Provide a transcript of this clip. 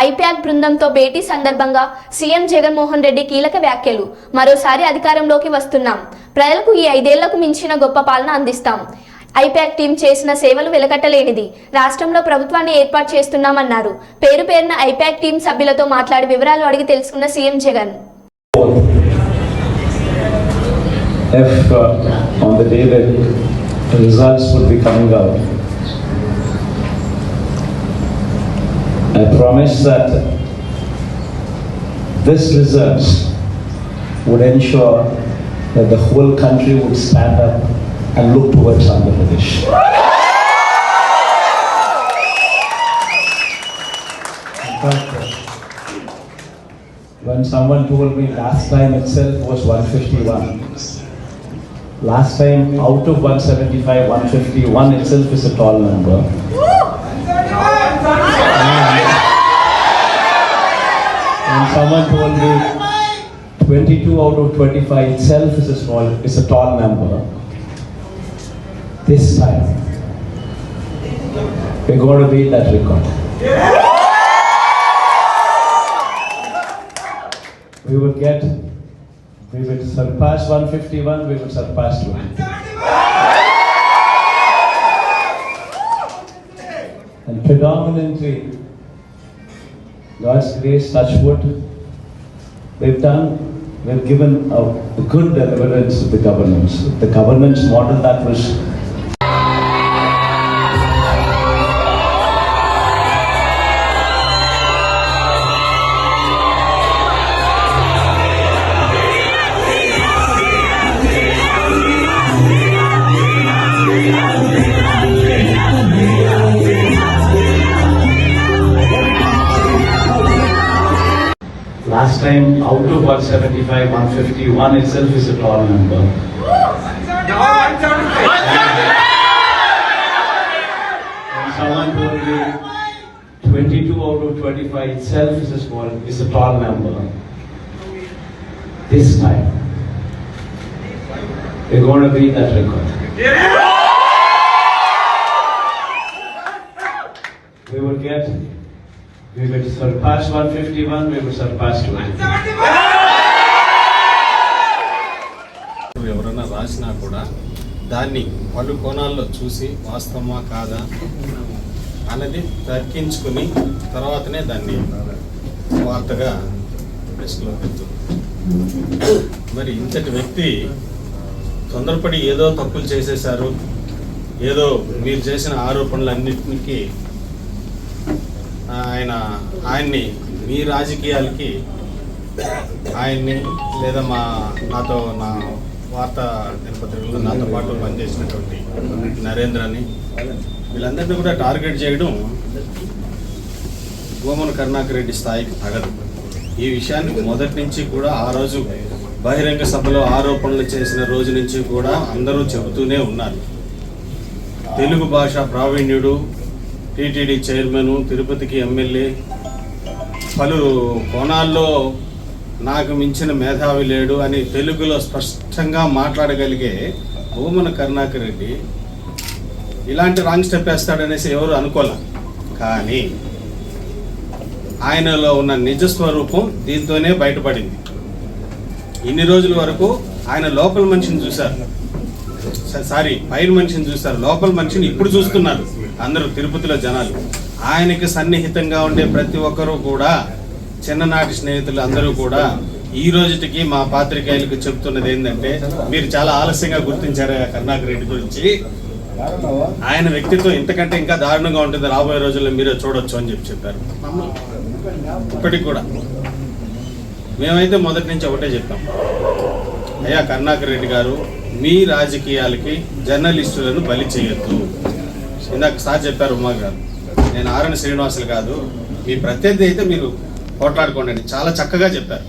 ఐప్యాక్ బృందంతో భేటీ సందర్భంగా సీఎం జగన్మోహన్ రెడ్డి కీలక వ్యాఖ్యలు. మరోసారి అధికారంలోకి వస్తున్నాం. ప్రజలకు ఈ ఐదేళ్ళకు మించిన గొప్ప పాలన అందిస్తాం. ఐప్యాక్ టీం చేసిన సేవలు వెలకట్టలేనిది. రాష్ట్రంలో ప్రభుత్వాన్ని ఏర్పాటు చేస్తున్నామన్నారు. పేరు పేరున ఐప్యాక్ టీం సభ్యులతో మాట్లాడి వివరాలు అడిగి తెలుసుకున్న CM Jagan. If uh, on the day that the results would be coming out, I promise that this results would ensure that the whole country would stand up and look towards Andhra Pradesh. When someone told me last time itself was 151, Last time, out of 175, 151 itself is a tall number. And someone told me 22 out of 25 itself is a small, is a tall number. This time, we're going to beat that record. We will get, we will surpass 151, we will surpass 20. And predominantly, God's grace, touch wood, we've done, we've given a good deliverance to the governance. The governance model that was time, out of 175, 151 itself is a tall number. And someone told me 22 out of 25 itself is a small, is a tall number. This time, we're going to beat that record. We will get, we will surpass 151, we will surpass 20. ఎవరైనా రాసినా కూడా దాన్ని పలు కోణాల్లో చూసి వాస్తవమా కాదా అన్నది తర్కించుకుని తర్వాతనే దాన్ని వార్తగా ప్రశ్నలో పెడుతుంది మరి ఇంతటి వ్యక్తి తొందరపడి ఏదో తప్పులు చేసేశారు ఏదో మీరు చేసిన ఆరోపణలన్నింటికి ఆయన ఆయన్ని మీ రాజకీయాలకి ఆయన్ని లేదా మా నాతో నా వార్తా దినపత్రికలో నాతో పాటు పనిచేసినటువంటి నరేంద్రని వీళ్ళందరినీ కూడా టార్గెట్ చేయడం గోమన కరుణాకర్ రెడ్డి స్థాయికి తగదు. ఈ విషయాన్ని మొదటి నుంచి కూడా ఆ రోజు బహిరంగ సభలో ఆరోపణలు చేసిన రోజు నుంచి కూడా అందరూ చెబుతూనే ఉన్నారు. తెలుగు భాష ప్రావీణ్యుడు టీటీడీ చైర్మన్ తిరుపతికి ఎమ్మెల్యే. పలు కోణాల్లో నాకు మించిన మేధావి లేడు అని తెలుగులో స్పష్టంగా మాట్లాడగలిగే భూమన కరుణాకర్ రెడ్డి ఇలాంటి రాంగ్ స్టెప్ వేస్తాడనేసి ఎవరు అనుకోలే. కానీ ఆయనలో ఉన్న నిజ స్వరూపం దీంతోనే బయటపడింది. ఇన్ని రోజుల వరకు ఆయన లోపల మనిషిని చూశారు. సారీ పైన మనిషిని చూశారు. లోపల మనిషిని ఇప్పుడు చూస్తున్నారు. అందరూ తిరుపతిలో జనాలు. ఆయనకి సన్నిహితంగా ఉండే ప్రతి ఒక్కరూ కూడా చిన్ననాటి స్నేహితులు అందరూ కూడా ఈ రోజుటికి మా పాత్రికేయులకు చెప్తున్నది ఏంటంటే మీరు చాలా ఆలస్యంగా గుర్తించారు ఆ రెడ్డి గురించి. ఆయన వ్యక్తిత్వం ఇంతకంటే ఇంకా దారుణంగా ఉంటుంది. రాబోయే రోజుల్లో మీరే చూడొచ్చు అని చెప్పి చెప్పారు. ఇప్పటికి కూడా. మేమైతే మొదటి నుంచి ఒకటే చెప్పాం అయ్యా కర్ణాకర్ రెడ్డి గారు మీ రాజకీయాలకి జర్నలిస్టులను బలి చేయొద్దు. ఇందాక సార్ చెప్పారు ఉమా గారు. నేను ఆర్ఎన్ శ్రీనివాసులు కాదు మీ ప్రత్యర్థి అయితే మీరు పోట్లాడుకోండి చాలా చక్కగా చెప్పారు.